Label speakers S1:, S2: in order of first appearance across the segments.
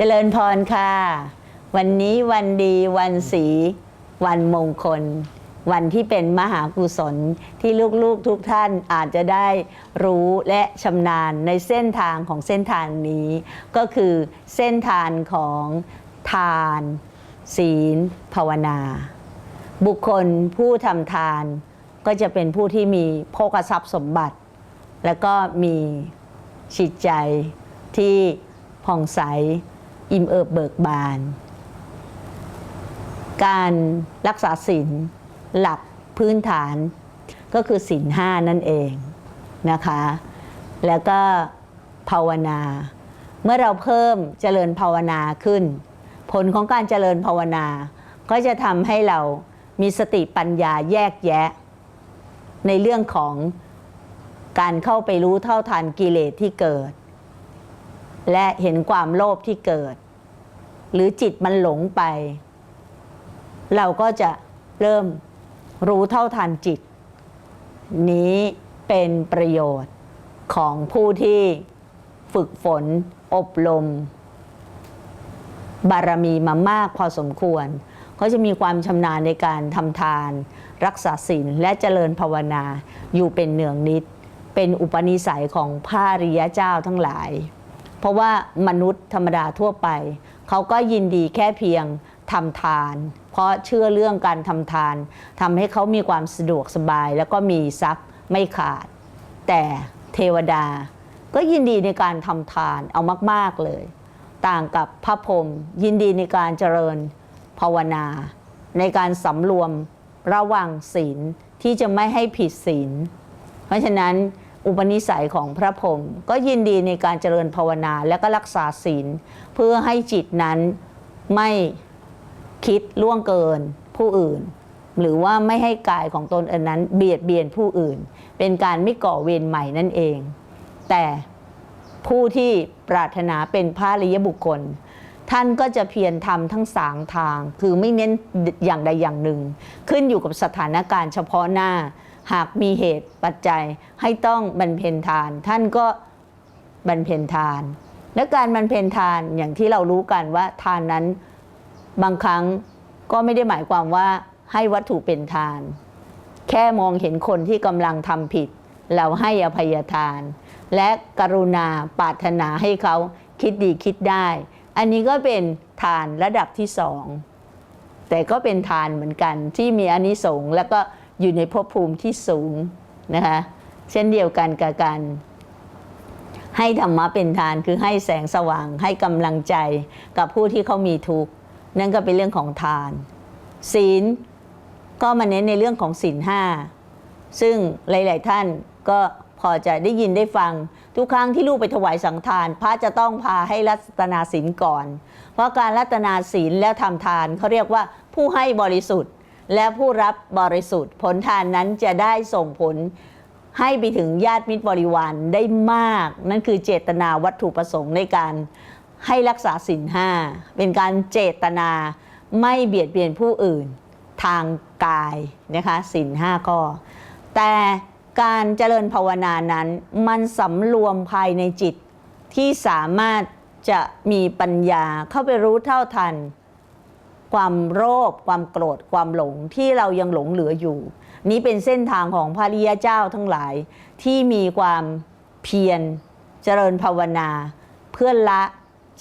S1: เจริญพรค่ะ วันนี้วันดีวันสี วันมงคล วันที่เป็นมหากุศลที่ลูกๆทุกท่านอาจจะได้รู้และชำนาญในเส้นทางของเส้นทางนี้ ก็คือเส้นทางของทาน ศีล ภาวนา บุคคลผู้ทำทานก็จะเป็นผู้ที่มีโภคทรัพย์สมบัติ แล้วก็มีจิตใจที่ผ่องใส อิ่มเอิบเบิกบาน การรักษาศีลหลักพื้นฐานก็คือศีลห้านั่นเองนะคะ แล้วก็ภาวนา เมื่อเราเพิ่มเจริญภาวนาขึ้น ผลของการเจริญภาวนา ก็จะทำให้เรามีสติปัญญาแยกแยะ ในเรื่องของการเข้าไปรู้เท่าทันกิเลสที่เกิด และเห็นความโลภที่เกิด หรือจิตมันหลงไป เราก็จะเริ่มรู้เท่าทันจิต นี้เป็นประโยชน์ของผู้ที่ฝึกฝนอบรม บารมีมามากพอสมควรเขาจะมีความชำนาญในการทำทาน รักษาศีลและเจริญภาวนาอยู่เป็นเนืองนิด เป็นอุปนิสัยของพระริยเจ้าทั้งหลาย เพราะว่ามนุษย์ธรรมดาทั่วไป เขาก็ยินดีแค่เพียงทำทาน เพราะเชื่อเรื่องการทำทานทำให้เขามีความสะดวกสบาย แล้วก็มีทรัพย์ไม่ขาด แต่เทวดาก็ยินดีในการทำทานเอามาก ๆเลย ต่างกับพระพรหมยินดีในการเจริญภาวนา ในการสำรวมระวังศีลที่จะไม่ให้ผิดศีล เพราะฉะนั้น อุปนิสัยของพระพรหมก็ยินดีในการเจริญภาวนาและก็รักษาศีล เพื่อให้จิตนั้นไม่คิดล่วงเกินผู้อื่น หรือว่าไม่ให้กายของตนเอนนั้นเบียดเบียนผู้อื่น เป็นการไม่ก่อเวรใหม่นั่นเอง แต่ผู้ที่ปรารถนาเป็นพระริยบุคคล ท่านก็จะเพียรทำทั้งสามทาง คือไม่เน้นอย่างใดอย่างหนึ่ง ขึ้นอยู่กับสถานการณ์เฉพาะหน้า หากมีเหตุปัจจัยให้ต้องบรรเพนทาน ท่านก็บรรเพนทาน และการบรรเพนทานอย่างที่เรารู้กันว่าทานนั้นบางครั้งก็ไม่ได้หมายความว่าให้วัตถุเป็นทาน แค่มองเห็นคนที่กำลังทำผิด เราให้อภัยทาน และกรุณาปรารถนาให้เขาคิดดีคิดได้ อันนี้ก็เป็นทานระดับที่สองแต่ก็เป็นทานเหมือนกันที่มีอานิสงส์แล้วก็ อยู่ในภพภูมิที่สูงนะคะเช่นเดียวกันกับการให้ธรรมะเป็นทานคือให้แสงสว่างให้กำลังใจกับผู้ที่เขามีทุกข์นั่นก็เป็นเรื่องของทาน ศีลก็มาเน้นในเรื่องของศีลห้าซึ่งหลาย ๆ ท่านก็พอจะได้ยินได้ฟัง ทุกครั้งที่ลูกไปถวายสังฆทาน พระจะต้องพาให้รัตนาศีลก่อน เพราะการรัตนาศีลแล้วทำทานเขาเรียกว่าผู้ให้บริสุทธิ์ และผู้รับบริสุทธิ์ ผลทานนั้นจะได้ส่งผลให้ไปถึงญาติมิตรบริวารได้มาก นั่นคือเจตนาวัตถุประสงค์ในการให้รักษาศีลห้าเป็นการเจตนาไม่เบียดเบียนผู้อื่นทางกายนะคะศีลห้าข้อ แต่การเจริญภาวนานั้นมันสำรวมภายในจิตที่สามารถจะมีปัญญาเข้าไปรู้เท่าทัน ความโลภความโกรธความหลงที่เรายังหลงเหลืออยู่ นี้เป็นเส้นทางของพระริยเจ้าทั้งหลายที่มีความเพียรเจริญภาวนา เพื่อละ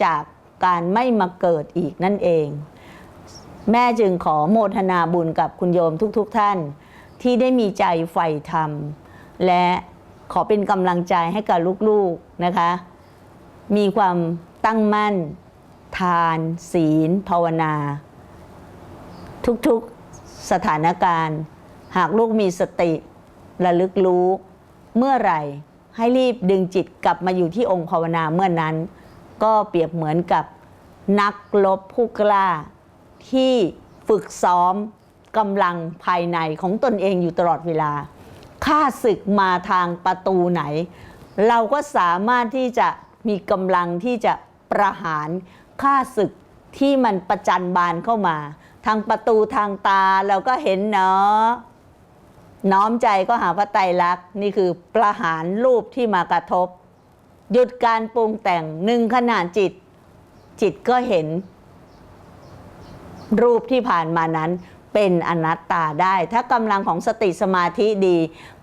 S1: จากการไม่มาเกิดอีกนั่นเอง แม่จึงขอโมทนาบุญกับคุณโยมทุกๆทท่าน ที่ได้มีใจใฝ่ธรรม และขอเป็นกำลังใจให้กับลูกๆนะคะ มีความตั้งมั่น ทาน ศีล ภาวนา ทุกๆสถานการณ์ หากลูกมีสติระลึกรู้ เมื่อไหร่ให้รีบดึงจิตกลับมาอยู่ที่องค์ภาวนาเมื่อนั้น ก็เปรียบเหมือนกับนักลบผู้กล้า ที่ฝึกซ้อมกำลังภายในของตนเองอยู่ตลอดเวลาข้าศึกมาทางประตูไหน เราก็สามารถที่จะมีกำลังที่จะประหารข้าศึกที่มันประจันบานเข้ามา ทางประตูทางตาเราก็เห็นเนาะน้อมใจก็หาพระไตรลักษณ์นี่คือประหารรูปที่มากระทบ หยุดการปรุงแต่งหนึ่งขนาดจิต จิตก็เห็น รูปที่ผ่านมานั้นเป็นอนัตตาได้ ถ้ากำลังของสติสมาธิดี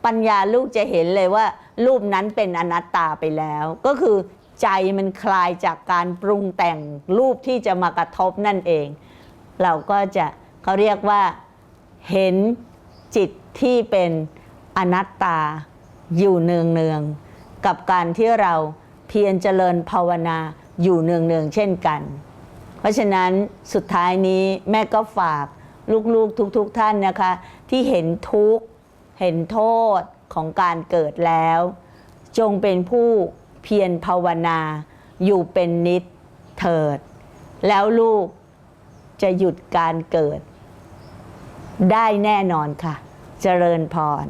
S1: ปัญญาลูกจะเห็นเลยว่า รูปนั้นเป็นอนัตตาไปแล้ว ก็คือใจมันคลายจากการปรุงแต่งรูปที่จะมากระทบนั่นเอง เราก็จะเขาเรียกว่าเห็นจิตที่เป็นอนัตตาอยู่เนืองเนืองๆกับการที่เราเพียรเจริญภาวนาอยู่เนืองเนืองๆเช่นกัน เพราะฉะนั้นสุดท้ายนี้แม่ก็ฝากลูกๆทุกๆทท่านนะคะ ที่เห็นทุกข์เห็นโทษของการเกิดแล้ว จงเป็นผู้เพียรภาวนาอยู่เป็นนิดเถิด แล้วลูก จะหยุดการเกิด ได้แน่นอนค่ะ เจริญพร